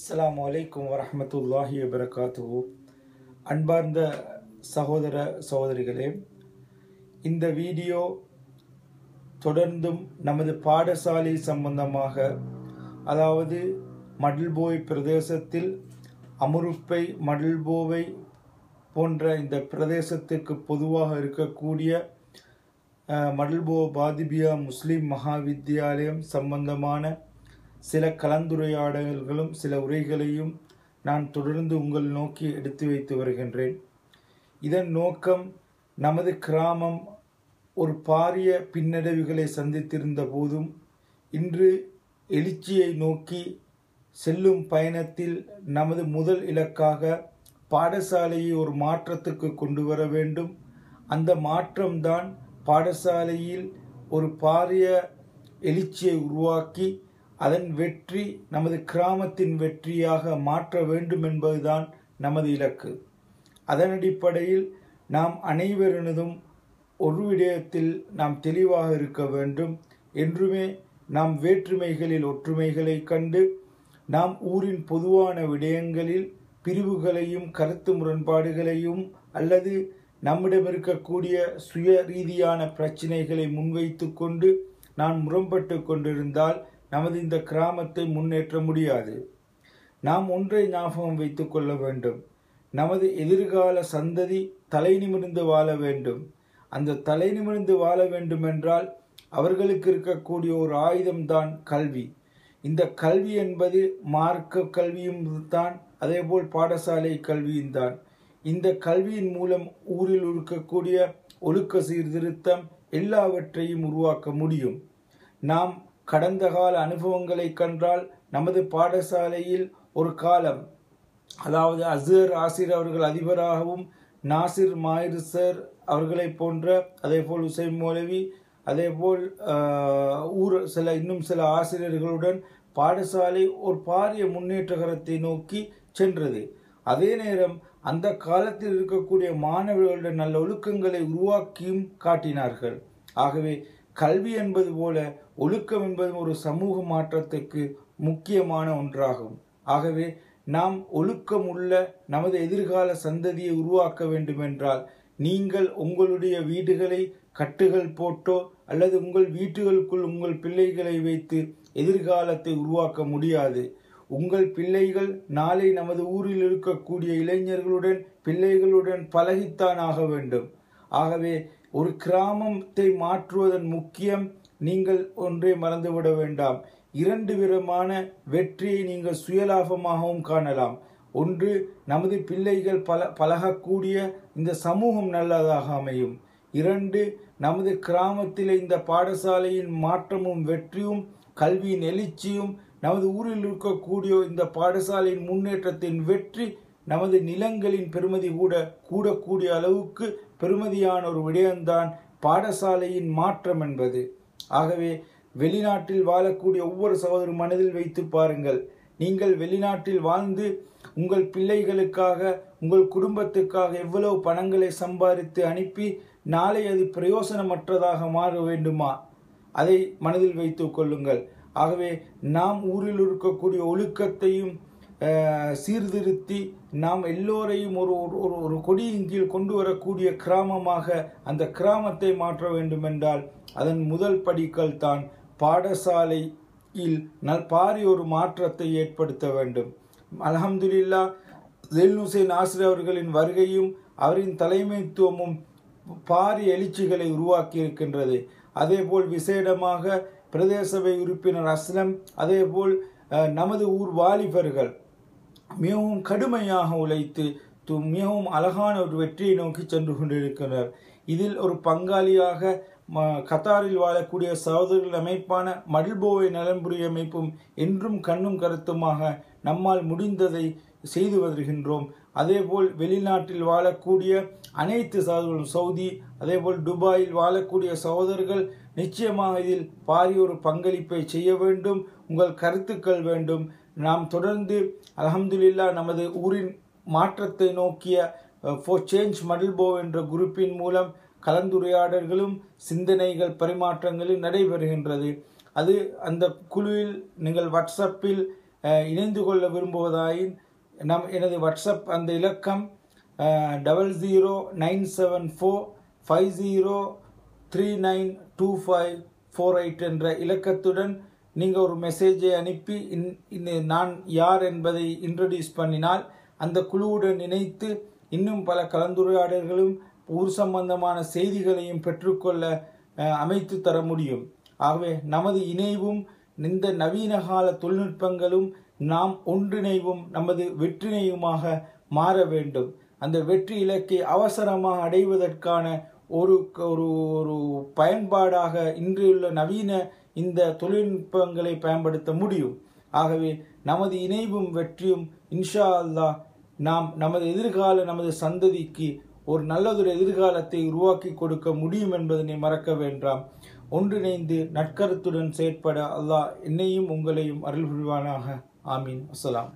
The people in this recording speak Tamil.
அஸ்லாம் வலைக்கும் வரமத்துல்லாஹி வபரகாத்துஹு. அன்பார்ந்த சகோதர சகோதரிகளே இந்த வீடியோ தொடர்ந்தும் நமது பாடசாலை சம்பந்தமாக அதாவது மடல்போய் பிரதேசத்தில் அமுருப்பை மடில்போவை போன்ற இந்த பிரதேசத்துக்கு பொதுவாக இருக்கக்கூடிய மடல்போ பாதிபியா முஸ்லீம் மகாவித்தியாலயம் சம்பந்தமான சில கலந்துரையாடல்களும் சில உரைகளையும் நான் தொடர்ந்து உங்கள் நோக்கி எடுத்து வைத்து வருகின்றேன். இதன் நோக்கம் நமது கிராமம் ஒரு பாரிய பின்னடைவுகளை சந்தித்திருந்த போதும் இன்று எழுச்சியை நோக்கி செல்லும் பயணத்தில் நமது முதல் இலக்காக பாடசாலையை ஒரு மாற்றத்துக்கு கொண்டு வர வேண்டும். அந்த மாற்றம்தான் பாடசாலையில் ஒரு பாரிய எழுச்சியை உருவாக்கி அதன் வெற்றி நமது கிராமத்தின் வெற்றியாக மாற்ற வேண்டும் என்பதுதான் நமது இலக்கு. அதன் அடிப்படையில் நாம் அனைவரினதும் ஒரு விடயத்தில் நாம் தெளிவாக இருக்க வேண்டும். என்றுமே நாம் வேற்றுமைகளில் ஒற்றுமைகளை கண்டு நாம் ஊரின் பொதுவான விடயங்களில் பிரிவுகளையும் கருத்து முரண்பாடுகளையும் அல்லது நம்மிடம் இருக்கக்கூடிய சுய ரீதியான பிரச்சினைகளை முன்வைத்து கொண்டு நான் முரண்பட்டு கொண்டிருந்தால் நமது இந்த கிராமத்தை முன்னேற்ற முடியாது. நாம் ஒன்றை ஞாபகம் வைத்துக் கொள்ள வேண்டும். நமது எதிர்கால சந்ததி தலை நிமிர்ந்து வாழ வேண்டும். அந்த தலை நிமிர்ந்து வாழ வேண்டுமென்றால் அவர்களுக்கு இருக்கக்கூடிய ஒரு ஆயுதம்தான் கல்வி. இந்த கல்வி என்பது மார்க்க கல்வியும் தான் அதேபோல் பாடசாலை கல்வியும் தான் இந்த கல்வியின் மூலம் ஊரில் இருக்கக்கூடிய ஒழுக்க சீர்திருத்தம் எல்லாவற்றையும் உருவாக்க முடியும். நாம் கடந்த கால அனுபவங்களை கண்டால் நமது பாடசாலையில் ஒரு காலம் அதாவது அசர் ஆசிர் அவர்கள் அதிபராகவும் நாசிர் மாயிர் சார் அவர்களை போன்ற அதேபோல் உசைன் மௌலவி அதேபோல் போல் ஊர் சில இன்னும் சில ஆசிரியர்களுடன் பாடசாலை ஒரு பாரிய முன்னேற்றகரத்தை நோக்கி சென்றது. அதே நேரம் அந்த காலத்தில் இருக்கக்கூடிய மாணவர்களுடைய நல்ல ஒழுக்கங்களை உருவாக்கியும் காட்டினார்கள். ஆகவே கல்வி என்பது போல ஒழுக்கம் என்பதும் ஒரு சமூக மாற்றத்துக்கு முக்கியமான ஒன்றாகும். ஆகவே நாம் ஒழுக்கம் உள்ள நமது எதிர்கால சந்ததியை உருவாக்க வேண்டுமென்றால் நீங்கள் உங்களுடைய வீடுகளை கட்டுகள் போட்டோ அல்லது உங்கள் வீட்டுகளுக்குள் உங்கள் பிள்ளைகளை வைத்து எதிர்காலத்தை உருவாக்க முடியாது. உங்கள் பிள்ளைகள் நாளை நமது ஊரில் இருக்கக்கூடிய இளைஞர்களுடன் பிள்ளைகளுடன் பழகித்தான் ஆக வேண்டும். ஆகவே ஒரு கிராமத்தை மாற்றுவதன் முக்கியம் நீங்கள் ஒன்றை மறந்துவிட வேண்டாம். இரண்டு விதமான வெற்றியை நீங்கள் சுயலாபமாகவும் காணலாம். ஒன்று நமது பிள்ளைகள் பல பழகக்கூடிய இந்த சமூகம் நல்லதாக அமையும். இரண்டு நமது கிராமத்தில் இந்த பாடசாலையின் மாற்றமும் வெற்றியும் கல்வியின் எழுச்சியும் நமது ஊரில் இருக்கக்கூடிய இந்த பாடசாலையின் முன்னேற்றத்தின் வெற்றி நமது நிலங்களின் பெருமதி கூட கூடக்கூடிய அளவுக்கு பெருமதியான ஒரு விடயம்தான் பாடசாலையின் மாற்றம் என்பது. ஆகவே வெளிநாட்டில் வாழக்கூடிய ஒவ்வொரு சகோதர மனதில் வைத்து பாருங்கள். நீங்கள் வெளிநாட்டில் வாழ்ந்து உங்கள் பிள்ளைகளுக்காக உங்கள் குடும்பத்துக்காக எவ்வளவு பணங்களை சம்பாதித்து அனுப்பி நாளை அது பிரயோசனமற்றதாக மாற வேண்டுமா? அதை மனதில் வைத்துக் கொள்ளுங்கள். ஆகவே நாம் ஊரில் இருக்கக்கூடிய ஒழுக்கத்தையும் சீர்திருத்தி நாம் எல்லோரையும் ஒரு ஒரு- ஒரு ஒரு கொடியின் கீழ் கொண்டு வரக்கூடிய கிராமமாக அந்த கிராமத்தை மாற்ற வேண்டுமென்றால் அதன் முதல் படிக்கள் தான் பாடசாலையில் நல் பாரி ஒரு மாற்றத்தை ஏற்படுத்த வேண்டும். அலஹம்துல்லா ஜெல் ஹுசைன் ஆசிரியர் அவர்களின் வருகையும் அவரின் தலைமைத்துவமும் பாரி எழுச்சிகளை உருவாக்கி இருக்கின்றது அதேபோல் விசேடமாக பிரதேச சபை உறுப்பினர் அஸ்லம் அதேபோல் நமது ஊர் வாலிபர்கள் மிகவும் கடுமையாக உழைத்து து- மிகவும் அழகான ஒரு வெற்றியை நோக்கி சென்று கொண்டிருக்கின்றனர் இதில் ஒரு பங்காளியாக ம- கத்தாரில் வாழக்கூடிய சகோதரர்கள் அமைப்பான மடில்போவை நலன்புரி அமைப்பும் என்றும் கண்ணும் கருத்துமாக நம்மால் முடிந்ததை செய்து வருகின்றோம். அதேபோல் வெளிநாட்டில் வாழக்கூடிய அனைத்து சகோதரர்களும் சவுதி அதேபோல் துபாயில் வாழக்கூடிய சகோதரர்கள் நிச்சயமாக இதில் பாரிய ஒரு பங்களிப்பை செய்ய வேண்டும். உங்கள் கருத்துக்கள் வேண்டும். நாம் தொடர்ந்து அலமதுல்லா நமது ஊரின் மாற்றத்தை நோக்கிய ஃபோர் சேஞ்ச் மடில்போ என்ற குரூப்பின் மூலம் கலந்துரையாடல்களும் சிந்தனைகள் பரிமாற்றங்களும் நடைபெறுகின்றது. அது அந்த குழுவில் நீங்கள் வாட்ஸ்அப்பில் இணைந்து கொள்ள விரும்புவதாயின் நம் எனது வாட்ஸ்அப் அந்த இலக்கம் double zero nine seven four five zero three nine two five four eight என்ற இலக்கத்துடன் நீங்கள் ஒரு மெசேஜை அனுப்பி இன்- நான் யார் என்பதை இன்ட்ரடியூஸ் பண்ணினால் அந்த குழுவுடன் இணைத்து இன்னும் பல கலந்துரையாடல்களும் ஊர் சம்பந்தமான செய்திகளையும் பெற்றுக்கொள்ள அமைத்து தர முடியும். ஆகவே நமது இணைவும் இந்த நவீன கால தொழில்நுட்பங்களும் நாம் ஒன்றிணைவும் நமது வெற்றிணையுமாக மாற வேண்டும். அந்த வெற்றி இலக்கை அவசரமாக அடைவதற்கான ஒரு ஒரு ஒரு பயன்பாடாக இன்றையுள்ள நவீன இந்த தொழில்நுட்பங்களை பயன்படுத்த முடியும். ஆகவே நமது இணைவும் வெற்றியும் இன்ஷா அல்லாஹ் நாம் நமது எதிர்கால நமது சந்ததிக்கு ஒரு நல்லதொரு எதிர்காலத்தை உருவாக்கி கொடுக்க முடியும் என்பதனை மறக்க வேண்டாம். ஒன்றிணைந்து நற்கருத்துடன் செயற்பட அல்லாஹ் என்னையும் உங்களையும் அருள் புரிவானாக ஆமீன். அஸ்லாம்